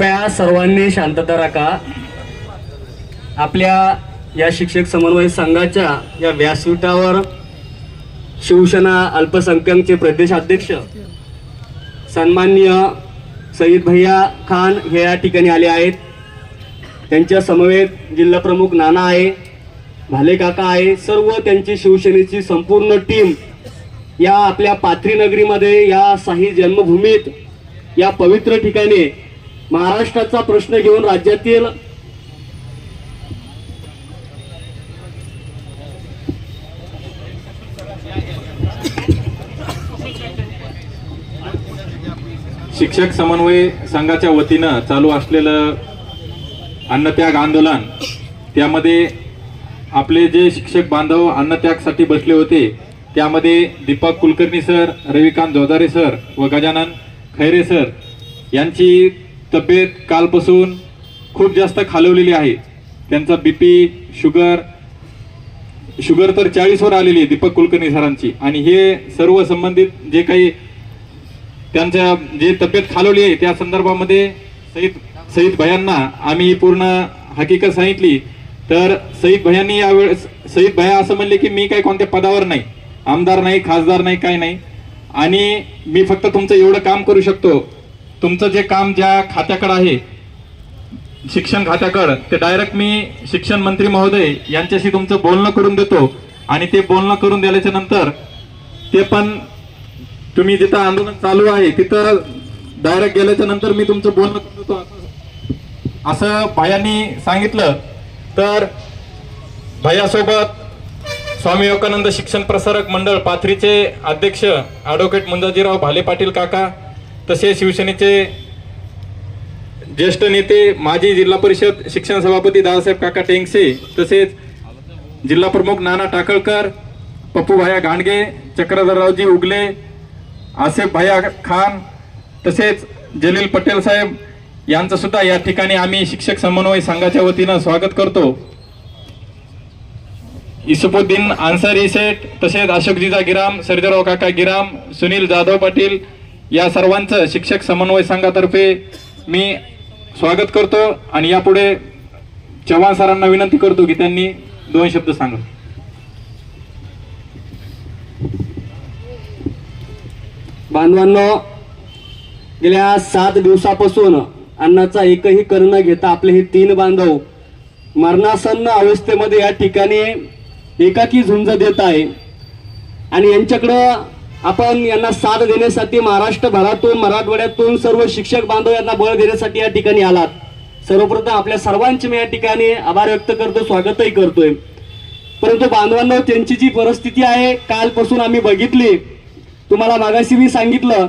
कृपया सर्वांनी शांतता राखा. आपल्या या शिक्षक समन्वय संघाच्या या व्यासपीठावर शिवसेना अल्पसंख्याकचे प्रदेशाध्यक्ष सन्माननीय सईद भैया खान हे या ठिकाणी आले आहेत. त्यांच्या समवेत जिल्हाप्रमुख नाना आहे भाले काका आहे सर्व त्यांची शिवसेनेची संपूर्ण टीम या आपल्या पाथरी नगरीमध्ये या साही जन्मभूमीत या पवित्र ठिकाणी महाराष्ट्राचा प्रश्न घेऊन राज्यातील शिक्षक समन्वय संघाच्या वतीनं चालू असलेलं अन्नत्याग आंदोलन त्यामध्ये आपले जे शिक्षक बांधव अन्नत्यागसाठी बसले होते त्यामध्ये दीपक कुलकर्णी सर रविकांत जोदारे सर व गजानन खैरे सर यांची तब्येत कालपासून खूप जास्त खालवलेली आहे. त्यांचा बीपी शुगर शुगर तर चाळीसवर आलेली आहे दीपक कुलकर्णी सरांची. आणि हे सर्व संबंधित जे काही त्यांच्या जे तब्येत खालवली आहे त्या संदर्भामध्ये सईद सईद भयांना आम्ही पूर्ण हकीकत सांगितली. तर सईद भयांनी यावेळेस सईद भया असं म्हणले की मी काही कोणत्या पदावर नाही. आमदार नाही खासदार नाही काय नाही. आणि मी फक्त तुमचं एवढं काम करू शकतो. तुमचं जे काम ज्या खात्याकडे आहे शिक्षण खात्याकडं ते डायरेक्ट मी शिक्षण मंत्री महोदय यांच्याशी तुमचं बोलणं करून देतो. आणि ते बोलणं करून दिल्याच्या नंतर ते पण तुम्ही जिथं आंदोलन चालू आहे तिथं डायरेक्ट गेल्याच्यानंतर मी तुमचं बोलणं करून देतो. असं- असं भायांनी सांगितलं. तर भैयासोबत स्वामी विवेकानंद शिक्षण प्रसारक मंडळ पाथरीचे अध्यक्ष ॲडव्होकेट मुंजाजीराव भाले पाटील काका तसे शिवसेनेचे ज्येष्ठ नेते माजी जिल्हा परिषद शिक्षण सभापती दादासाहेब काका टेंगसे तसेच जिल्हा प्रमुख नाना टाकळकर पप्पू भाया गांडगे चक्रधररावजी उगले आसेफ भाया खान तसेच जलील पटेल साहेब यांचं सुद्धा या ठिकाणी आम्ही शिक्षक समन्वय संघाच्या वतीनं स्वागत करतो. इसुपुद्दीन आन्सर सेठ तसेच अशोकजीजा गिराम सर्जराव काका गिराम सुनील जाधव पाटील या सर्वांचं शिक्षक समन्वय संघातर्फे मी स्वागत करतो आणि यापुढे चव्हाण सरांना विनंती करतो की त्यांनी दोन शब्द सांगा. बांधवांनो गेल्या सात दिवसापासून अन्नाचा एकही कर्ण घेता आपले हे तीन बांधव मरणासन्न अवस्थेमध्ये या ठिकाणी एकाकी झुंज देत आहे. आणि यांच्याकडं आपण यांना साथ देण्यासाठी महाराष्ट्रभरातून मराठवाड्यातून सर्व शिक्षक बांधव यांना बळ देण्यासाठी या ठिकाणी आलात. सर्वप्रथम आपल्या सर्वांचे मी या ठिकाणी आभार व्यक्त करतो स्वागतही करतोय. परंतु बांधवांना त्यांची जी परिस्थिती आहे कालपासून आम्ही बघितली. तुम्हाला मागाशी मी सांगितलं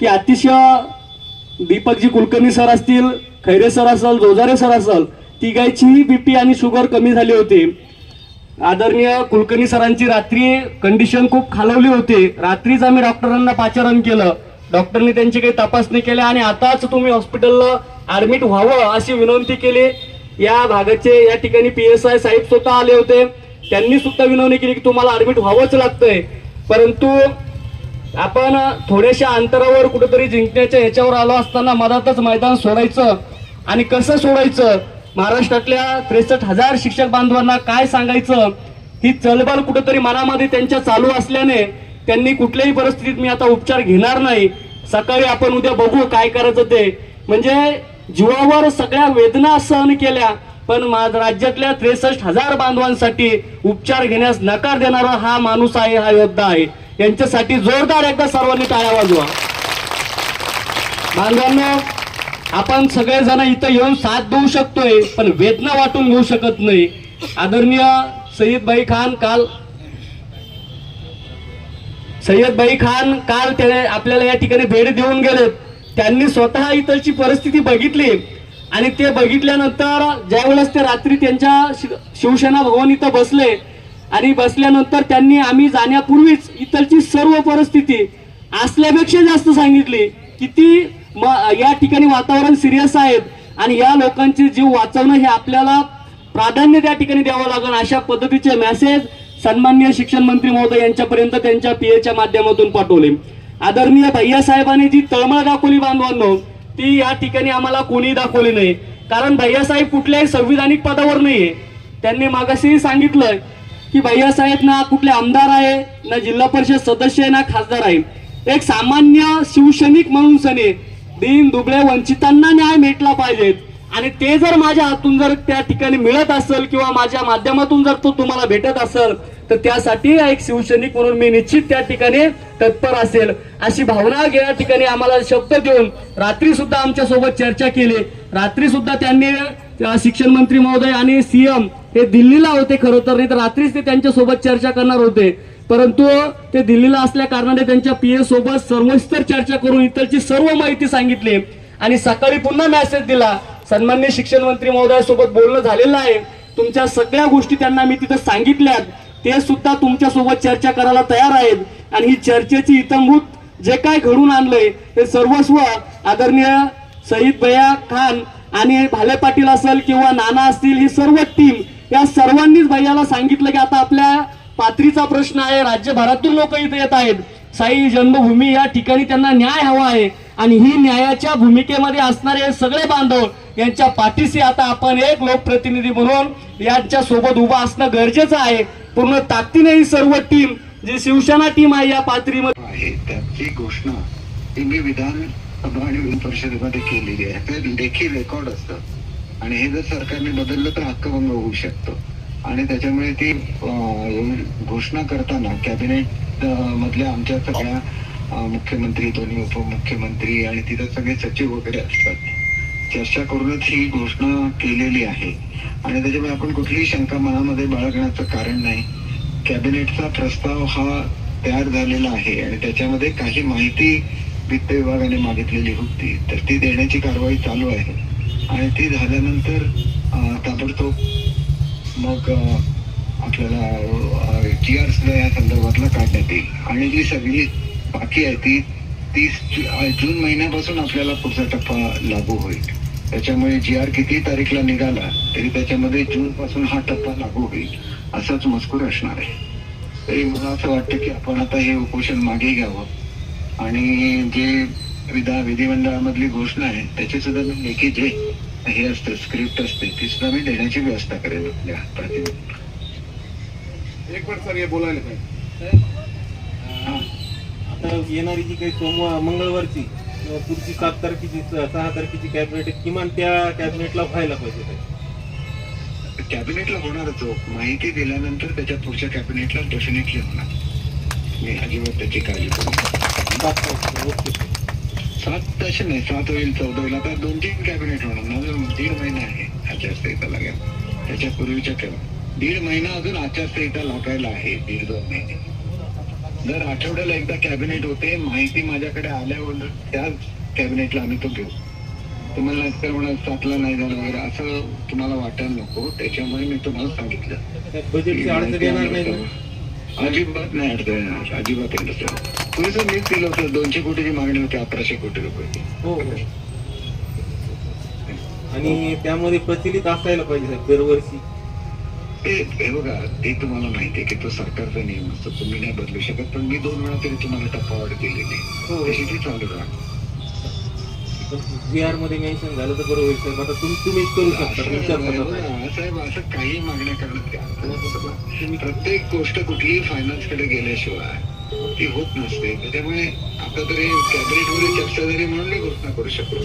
की अतिशय दीपकजी कुलकर्णी सर असतील खैरे सर असेल जोजारे सर असेल तिघांचीही बीपी आणि शुगर कमी झाली होती. आदरणीय कुलकर्णी सरांची रात्री कंडिशन खूप खालवली होती. रात्रीच आम्ही डॉक्टरांना पाचारण केलं. डॉक्टरनी त्यांची काही तपासणी केली आणि आताच तुम्ही हॉस्पिटलला ऍडमिट व्हावं अशी विनंती केली. या भागाचे या ठिकाणी पी एस आय साहेब स्वतः आले होते. त्यांनी सुद्धा विनवणी केली की तुम्हाला ऍडमिट व्हावंच लागतंय. परंतु आपण थोड्याशा अंतरावर कुठेतरी जिंकण्याच्या ह्याच्यावर आलो असताना मधातच मैदान सोडायचं. आणि कसं सोडायचं? महाराष्ट्रातल्या त्रेसष्ट हजार शिक्षक बांधवांना काय सांगायचं? ही चलबल कुठंतरी मनामध्ये त्यांच्या चालू असल्याने त्यांनी कुठल्याही परिस्थितीत मी आता उपचार घेणार नाही. सकाळी आपण उद्या बघू काय करायचं ते. म्हणजे जीवावर सगळ्या वेदना सहन केल्या पण राज्यातल्या त्रेसष्ट हजार बांधवांसाठी उपचार घेण्यास नकार देणारा हा माणूस आहे हा योद्धा आहे. यांच्यासाठी जोरदार एकदा सर्वांनी टाळ्या वाजवा. बांधवांना आपण सगळेजण इथं येऊन साथ देऊ शकतोय पण वेदना वाटून घेऊ शकत नाही. आदरणीय सईद भाई खान काल सय्यदभाई खान काल त्याने आपल्याला या ठिकाणी भेट देऊन गेलेत त्यांनी स्वतः इथलची परिस्थिती बघितली. आणि ते बघितल्यानंतर ज्यावेळेस ते रात्री त्यांच्या शि- शिवसेना भवन इथं बसले. आणि बसल्यानंतर त्यांनी आम्ही जाण्यापूर्वीच इथलची सर्व परिस्थिती असल्यापेक्षा जास्त सांगितली किती मग या ठिकाणी वातावरण सिरियस आहे. आणि या लोकांचे जीव वाचवणं हे आपल्याला प्राधान्य त्या ठिकाणी द्यावं लागेल अशा पद्धतीचे मेसेज सन्माननीय शिक्षण मंत्री महोदय यांच्यापर्यंत त्यांच्या पीएच्या माध्यमातून पाठवले. आदरणीय भैयासाहेबांनी जी तळमळ दाखवली बांधवांनो ती या ठिकाणी आम्हाला कोणी दाखवली नाही. कारण भैयासाहेब कुठल्याही संविधानिक पदावर नाहीये. त्यांनी मागाशी सांगितलंय की भैयासाहेब ना कुठले आमदार आहे ना जिल्हा परिषद सदस्य आहे ना खासदार आहे. एक सामान्य शिवसैनिक म्हणून सने दीन दुबळे वंचितांना न्याय भेटला पाहिजेत आणि ते जर माझ्या हातून जर त्या ठिकाणी मिळत असेल किंवा माझ्या माध्यमातून जर तो तुम्हाला भेटत असेल तर त्यासाठी एक शिवसैनिक म्हणून मी निश्चित त्या ठिकाणी तत्पर असेल. अशी भावना या ठिकाणी आम्हाला शब्द देऊन रात्री सुद्धा आमच्यासोबत चर्चा केली. रात्री सुद्धा त्यांनी शिक्षण मंत्री महोदय आणि सीएम हे दिल्लीला होते खरं तर नाही तर रात्रीच ते त्यांच्यासोबत चर्चा करणार होते. परंतु ते दिल्लीला असल्या कारणाने त्यांच्या पीए सोबत सर्वस्तर चर्चा करून इतरची सर्व माहिती सांगितली. आणि सकाळी पुन्हा मेसेज दिला सन्मान्य शिक्षण मंत्री महोदयासोबत बोलणं झालेलं आहे. तुमच्या सगळ्या गोष्टी त्यांना मी तिथं सांगितल्यात. ते सुद्धा तुमच्यासोबत चर्चा करायला तयार आहेत. आणि ही चर्चेची इतंभूत जे काय घडून आणलंय ते सर्वस्व आदरणीय सईद भैया खान आणि भाले पाटील असेल किंवा नाना असतील ही सर्व टीम या सर्वांनीच भैयाला सांगितलं की आता आपल्या पात्रीचा प्रश्न आहे. राज्यभरातून लोक इथे येत आहेत. साई जन्मभूमी या ठिकाणी त्यांना न्याय हवा आहे. आणि ही न्यायाच्या भूमिकेमध्ये असणारे हे सगळे बांधव यांच्या पाठीशी आता आपण एक लोकप्रतिनिधी म्हणून यांच्या सोबत उभा असणं गरजेचं आहे. पूर्ण ताकदीने ही सर्व टीम जी शिवसेना टीम आहे या पातळीमध्ये आहे. त्याची घोषणा ही मी विधान सभा आणि विधान परिषदेमध्ये केलेली आहे. ते लेखी रेकॉर्ड असतं. आणि हे जर सरकारने बदललं तर हक्कभंग होऊ शकतो. आणि त्याच्यामुळे ती घोषणा करताना कॅबिनेट मधल्या आमच्या सगळ्या मुख्यमंत्री दोन्ही उपमुख्यमंत्री आणि तिथं सगळे सचिव वगैरे असतात. चर्चा करूनच ही घोषणा केलेली आहे. आणि त्याच्यामुळे आपण कुठलीही शंका मनामध्ये बाळगण्याचं कारण नाही. कॅबिनेटचा प्रस्ताव हा तयार झालेला आहे आणि त्याच्यामध्ये काही माहिती वित्त विभागाने मागितलेली होती. तर ती देण्याची कारवाई चालू आहे. आणि ती झाल्यानंतर ताबडतोब मग आपल्याला जी आर सुद्धा या संदर्भातला काढण्यात येईल. आणि जी सगळी बाकी आहे ती तीस जून महिन्यापासून आपल्याला पुढचा टप्पा लागू होईल. त्याच्यामुळे जी आर किती तारीखला निघाला तरी त्याच्यामध्ये जून पासून हा टप्पा लागू होईल असाच मजकूर असणार आहे. तरी मला असं वाटतं की आपण आता हे उपोषण मागे घ्यावं. आणि जे विधा विधिमंडळामधली घोषणा आहे त्याची सुद्धा मी लेखी जे हे असतं स्क्रिप्ट असते ती सुद्धा मी देण्याची व्यवस्था करेन आपल्या प्रतिनिधी एक मिनिट सर हे बोलायला पाहिजे. आता येणारी जी काही सोमवार मंगळवारची पुढची सात तारखेची सहा तारखेची कॅबिनेट आहे, किमान त्या कॅबिनेटला व्हायला पाहिजे ते. कॅबिनेटला होणारच हो. माहिती दिल्यानंतर त्याच्या पुढच्या कॅबिनेटला डेफिनेटली होणार. मी अजिबात त्याची काळजी करू. सात तसे नाही सात होईल चौदा होईल. आता दोन तीन कॅबिनेट होणार अजून दीड महिना आहे आचारसंहिता लागेल. त्याच्या पूर्वीच्या कॅब दीड महिना अजून आचारसंहिता लागायला आहे दीड दोन महिने. दर आठवड्याला एकदा कॅबिनेट होते माहिती माझ्याकडे आल्यावर त्याच कॅबिनेटला आम्ही तो घेऊ. तुम्हाला नाहीतर म्हणा सातला नाही झालं वगैरे असं तुम्हाला वाटायला नको. त्याच्यामुळे मी तुम्हाला सांगितलं. अडचण? अजिबात नाही अडचण येणार. सर पुरेसं मीच दिलं होतं दोनशे कोटीची मागणी होती अकराशे कोटी रुपये हो हो. आणि त्यामध्ये प्रचलित असायला पाहिजे साहेब दरवर्षी ते हे बघा ते तुम्हाला माहिती आहे की तो सरकारचा नियम असतो तुम्ही नाही बदलू शकत पण मी दोन वेळा तरी तुम्हाला टप्पावाढ दिलेली आहे. हो. तशी ती चालू राहा आरमध्ये मेन्शन झालं तर बरं होईल साहेब आता तुम्ही तुम्हीच करू शकता तुमच्या असं स्वतःचा. साहेब असं काही मागण्या करण्यात काय अर्थ नसतो. प्रत्येक गोष्ट कुठलीही फायनान्सकडे गेल्याशिवाय ती होत नसते. त्याच्यामुळे आता तरी कॅबिनेटमध्ये चर्चा झाली म्हणून मी घोषणा करू शकलो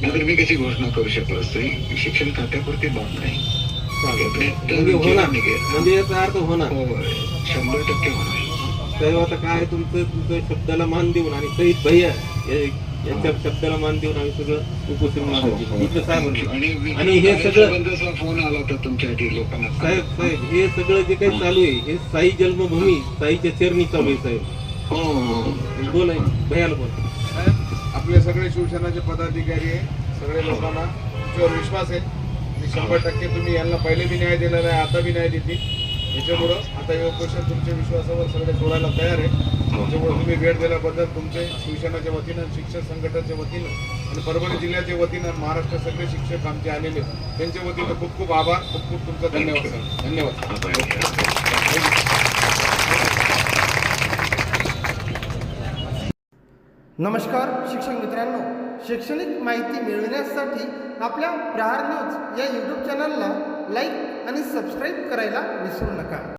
नाहीतर मी कशी घोषणा करू शकलो असतो? शिक्षण खात्यापुरती बाब नाही. म्हणजे. म्हणजे याचा अर्थ होणार. शंभर टक्के होणार. आता काय तुमचं तुमच्या शब्दाला मान देऊन आणि सहित भैया यांच्या शब्दाला मान देऊन आम्ही सगळं उपोषण हो, मागे हो. इथं साहेब आणि आणि हे सगळं फोन आला होता तुमच्यासाठी लोकांना. साहेब साहेब हे सगळं जे काही चालू आहे हे साई जन्मभूमी साईच्या चरणी चालू आहे साहेब. हो हो हो. बोल भयाला बोल. साहेब, आपले सगळे शिवसेनाचे पदाधिकारी आहे सगळे लोकांना तुमच्यावर विश्वास आहे. आणि शंभर टक्के तुम्ही यांना पहिले बी न्याय दिलेला आहे आता बी न्याय देतील. याच्यामुळं आता हे उपोषण तुमच्या विश्वासावर सगळे सोडायला तयार आहे. तुम्ही वेळ दिल्याबद्दल तुमचे शिवसेनाच्या वतीनं शिक्षक संघटनाच्या वतीनं आणि परभणी जिल्ह्याच्या वतीनं महाराष्ट्र सगळे शिक्षक आमचे आलेले त्यांच्या वतीनं खूप खूप आभार खूप खूप तुमचा धन्यवाद सर. धन्यवाद. नमस्कार शिक्षक मित्रांनो. शैक्षणिक माहिती मिळविण्यासाठी आपल्या प्रहार न्यूज या यूट्यूब चॅनलला लाईक आणि सबस्क्राईब करायला विसरू नका.